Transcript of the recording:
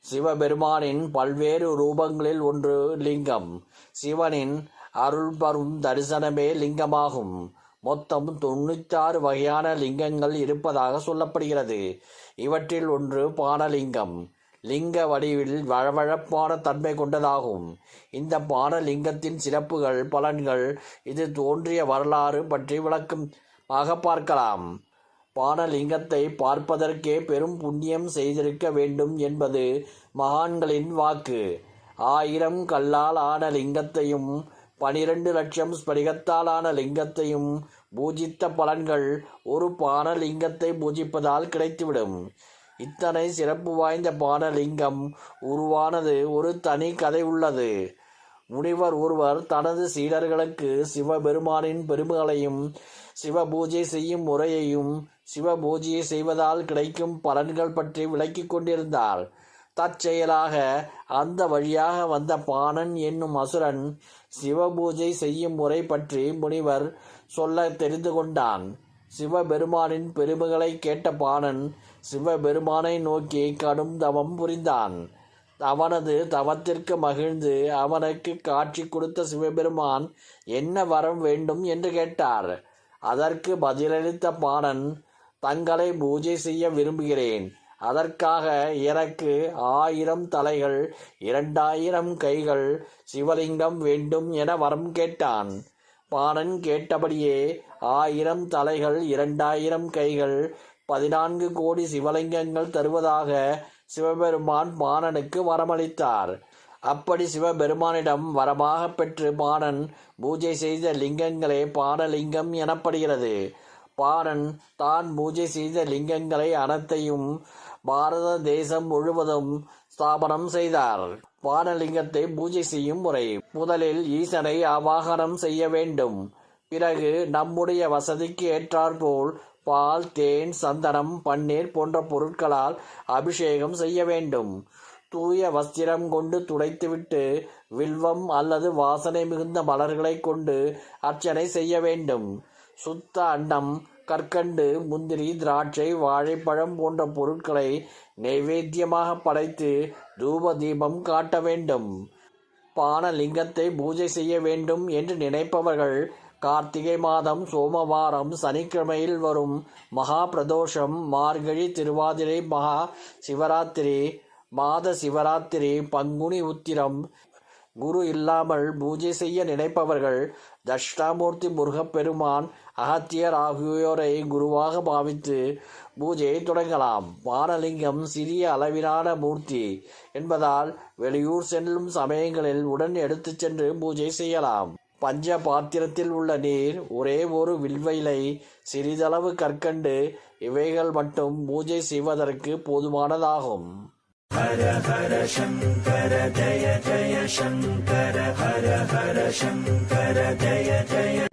சிவபெருமானின் பல்வேறு ரூபங்களில் ஒன்று லிங்கம். சிவனின் அருள் பரும் தரிசனமே லிங்கமாகும். மொத்தம் தொண்ணூத்தாறு வகையான லிங்கங்கள் இருப்பதாக சொல்லப்படுகிறது. இவற்றில் ஒன்று பானலிங்கம். லிங்க வடிவில் வழவழப்பான தன்மை கொண்டதாகும். இந்த பானலிங்கத்தின் சிறப்புகள் பலன்கள் இது தோன்றிய வரலாறு பற்றி விளக்கமாக பார்க்கலாம். பானலிங்கத்தை பார்ப்பதற்கே பெரும் புண்ணியம் செய்திருக்க வேண்டும் என்பது மகான்களின் வாக்கு. ஆயிரம் கல்லால் ஆன லிங்கத்தையும் பனிரெண்டு லட்சம் ஸ்படிகத்தால் ஆன லிங்கத்தையும் பூஜித்த பலன்கள் ஒரு பானலிங்கத்தை பூஜிப்பதால் கிடைத்துவிடும். இத்தனை சிறப்பு வாய்ந்த பானலிங்கம் உருவானது ஒரு தனி கதை உள்ளது. முனிவர் ஒருவர் தனது சீடர்களுக்கு சிவபெருமானின் பெருமைகளையும் சிவபூஜை செய்யும் முறையையும் சிவ பூஜையை செய்வதால் கிடைக்கும் பலன்கள் பற்றி விளக்கிக் கொண்டிருந்தார். தற்செயலாக அந்த வழியாக வந்த பாணன் என்னும் அசுரன் சிவபூஜை செய்யும் முறை பற்றி முனிவர் சொல்ல தெரிந்து கொண்டான். சிவபெருமானின் பெருமைகளை கேட்ட பாணன் சிவபெருமானை நோக்கி கடும் தவம் புரிந்தான். அவனது தவத்திற்கு மகிழ்ந்து அவனுக்கு காட்சி கொடுத்த சிவபெருமான் என்ன வரம் வேண்டும் என்று கேட்டார். அதற்கு பதிலளித்த பாணன் தங்களை பூஜை செய்ய விரும்புகிறேன். அதற்காக எனக்கு ஆயிரம் தலைகள் இரண்டாயிரம் கைகள் சிவலிங்கம் வேண்டும் என வரம் கேட்டான். பாணன் கேட்டபடியே ஆயிரம் தலைகள் இரண்டாயிரம் கைகள் பதினான்கு கோடி சிவலிங்கங்கள் தருவதாக சிவபெருமான் பாணனுக்கு வரமளித்தார். அப்படி சிவபெருமானிடம் வரமாக பெற்று பாணன் பூஜை செய்த லிங்கங்களே பாடலிங்கம் எனப்படுகிறது. பாணன் தான் பூஜை செய்த லிங்கங்களை அனைத்தையும் பாரத தேசம் முழுவதும் ஸ்தாபனம் செய்தார். வானலிங்கத்தை பூஜை செய்யும் முறை. முதலில் ஈசனை அவாகனம் செய்ய வேண்டும். பிறகு நம்முடைய வசதிக்கு ஏற்றாற்போல் பால் தேன் சந்தனம் பன்னீர் போன்ற பொருட்களால் அபிஷேகம் செய்ய வேண்டும். தூய வஸ்திரம் கொண்டு துடைத்துவிட்டு வில்வம் அல்லது வாசனை மிகுந்த மலர்களை கொண்டு அர்ச்சனை செய்ய வேண்டும். சுத்த அன்னம் கற்கண்டு முந்திரி திராட்சை வாழைப்பழம் போன்ற பொருட்களை நைவேத்தியமாக படைத்து தூப தீபம் காட்ட வேண்டும். பானலிங்கத்தை பூஜை செய்ய வேண்டும் என்று நினைப்பவர்கள் கார்த்திகை மாதம் சோமவாரம் சனிக்கிழமையில் வரும் மகா பிரதோஷம் மார்கழி திருவாதிரை மகா சிவராத்திரி மாத சிவராத்திரி பங்குனி உத்திரம் குரு இல்லாமல் பூஜை செய்ய நினைப்பவர்கள் தட்சிணாமூர்த்தி முருகப்பெருமான் அகத்தியர் ஆகியோரை குருவாக பாவித்து பூஜையை தொடங்கலாம். வானலிங்கம் சிறிய அளவிலான மூர்த்தி என்பதால் வெளியூர் செல்லும் சமயங்களில் உடன் எடுத்துச் சென்று பூஜை செய்யலாம். பஞ்ச பாத்திரத்தில் உள்ள நீர் ஒரே ஒரு வில்வைலை சிறிதளவு கற்கண்டு இவைகள் மட்டும் பூஜை செய்வதற்கு போதுமானதாகும். ஹர ஹர சங்கர ஜய ஜய சங்கர ஹர ஹர சங்கர ஜய ஜய